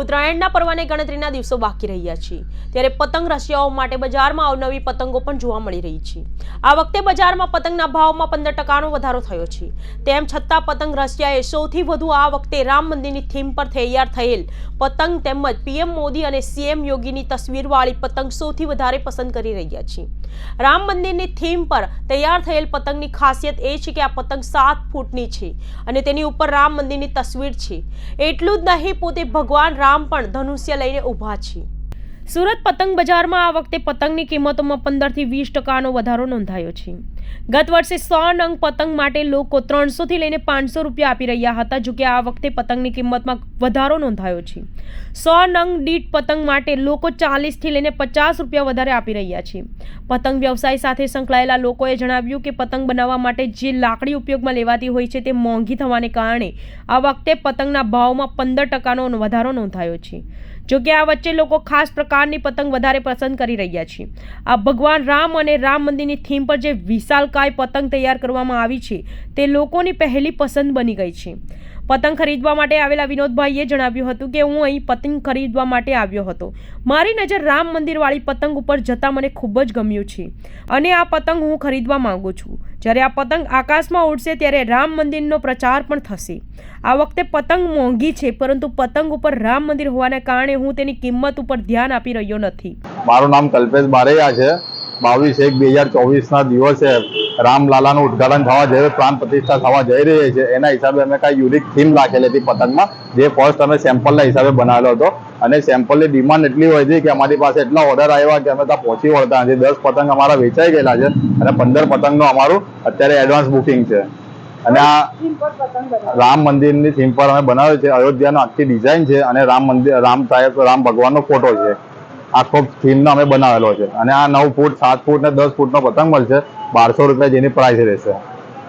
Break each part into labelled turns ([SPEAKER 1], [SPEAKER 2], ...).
[SPEAKER 1] ઉત્તરાયણના પર્વને ગણતરીના દિવસો બાકી રહ્યા છે. ત્યારે પતંગ રસિયાઓ માટે બજારમાં અવનવી પતંગો પણ જોવા મળી રહી છે. આ વખતે બજારમાં પતંગના ભાવમાં પંદર ટકાનો વધારો થયો છે. તેમ છતાં પતંગ રસિયાએ સૌથી વધુ આ વખતે રામ મંદિરની થીમ પર તૈયાર થયેલ પતંગ તેમજ પીએમ મોદી અને સીએમ યોગીની તસવીરવાળી પતંગ સૌથી વધારે પસંદ કરી રહ્યા છે. રામ મંદિરની થીમ પર તૈયાર થયેલ પતંગની ખાસિયત એ છે કે આ પતંગ સાત ફૂટની છે અને તેની ઉપર રામ મંદિરની તસવીર છે. એટલું જ નહીં, પોતે ભગવાન રામ પણ ધનુષ્ય લઈને ઊભા છે. સુરત પતંગ બજારમાં આ વખતે પતંગની કિંમતોમાં પંદરથી વીસ ટકાનો વધારો નોંધાયો છે. ગત વર્ષે સો નંગ પતંગ માટે લોકો ત્રણસોથી લઈને પાંચસો રૂપિયા આપી રહ્યા હતા, જો કે આ વખતે પતંગની કિંમતમાં વધારો નોંધાયો છે. સો નંગ દીઠ પતંગ માટે લોકો ચાલીસથી લઈને પચાસ રૂપિયા વધારે આપી રહ્યા છે. પતંગ વ્યવસાય સાથે સંકળાયેલા લોકોએ જણાવ્યું કે પતંગ બનાવવા માટે જે લાકડી ઉપયોગમાં લેવાતી હોય છે તે મોંઘી થવાને કારણે આ વખતે પતંગના ભાવમાં પંદર ટકાનો વધારો નોંધાયો છે. જો કે આ વચ્ચે લોકો ખાસ પ્રકારની પતંગ વધારે પસંદ કરી રહ્યા છે. આ ભગવાન રામ અને રામ મંદિરની થીમ પર જે વિશાલકાય પતંગ તૈયાર કરવામાં આવી છે. તે લોકોની પહેલી પસંદ બની ગઈ છે. પતંગ ખરીદવા માટે આવેલા વિનોદભાઈએ જણાવ્યું હતું કે, હું અહીં પતંગ ખરીદવા માટે આવ્યો હતો. મારી નજર રામ મંદિરવાળી પતંગ ઉપર જતાં મને ખૂબ જ ગમ્યું છે અને આ પતંગ હું ખરીદવા માંગુ છું. જ્યારે આ પતંગ આકાશમાં ઉડશે ત્યારે રામ મંદિરનો પ્રચાર પણ થશે. આ વખતે પતંગ મોંઘી છે, પરંતુ પતંગ ઉપર રામ મંદિર હોવાને કારણે હું તેની કિંમત ઉપર ધ્યાન આપી રહ્યો નથી.
[SPEAKER 2] મારું નામ કલ્પેશ બારૈયા છે. બાવીસ એક બે હજાર ચોવીસના દિવસે રામલાલાનું ઉદઘાટન થવા જઈ પ્રાણ પ્રતિષ્ઠા થવા જઈ રહી છે, એના હિસાબે અમે કાંઈ યુનિક થીમ રાખેલી હતી પતંગમાં, જે ફર્સ્ટ અમે સેમ્પલના હિસાબે બનાવેલો હતો. અને સેમ્પલની ડિમાન્ડ એટલી હોય છે કે અમારી પાસે એટલા ઓર્ડર આવ્યા કે અમે ત્યાં પહોંચી વળતા નથી. દસ પતંગ અમારા વેચાઈ ગયેલા છે અને પંદર પતંગનું અમારું અત્યારે એડવાન્સ બુકિંગ છે. અને આ રામ મંદિરની થીમ પર અમે બનાવ્યું છે. અયોધ્યાનો આખી ડિઝાઇન છે અને રામ મંદિર, રામ સાહેબ રામ ભગવાનનો ફોટો છે. આખો થીમનો અમે બનાવેલો છે. અને આ નવ ફૂટ સાત ફૂટ ને દસ ફૂટનો પતંગ મળશે. બારસો રૂપિયા જેની પ્રાઇસ રહેશે.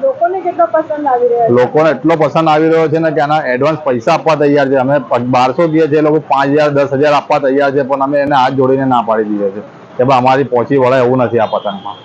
[SPEAKER 3] લોકોને કેટલો પસંદ આવી રહ્યો છે?
[SPEAKER 2] લોકોને એટલો પસંદ આવી રહ્યો છે ને કે આના એડવાન્સ પૈસા આપવા તૈયાર છે. અમે બારસો દઈએ છીએ લોકો પાંચ હજાર દસ હજાર આપવા તૈયાર છે પણ અમે એને હાથ જોડીને ના પાડી દઈએ છીએ કે ભાઈ અમારી પહોંચી વળે એવું નથી આ પતંગમાં.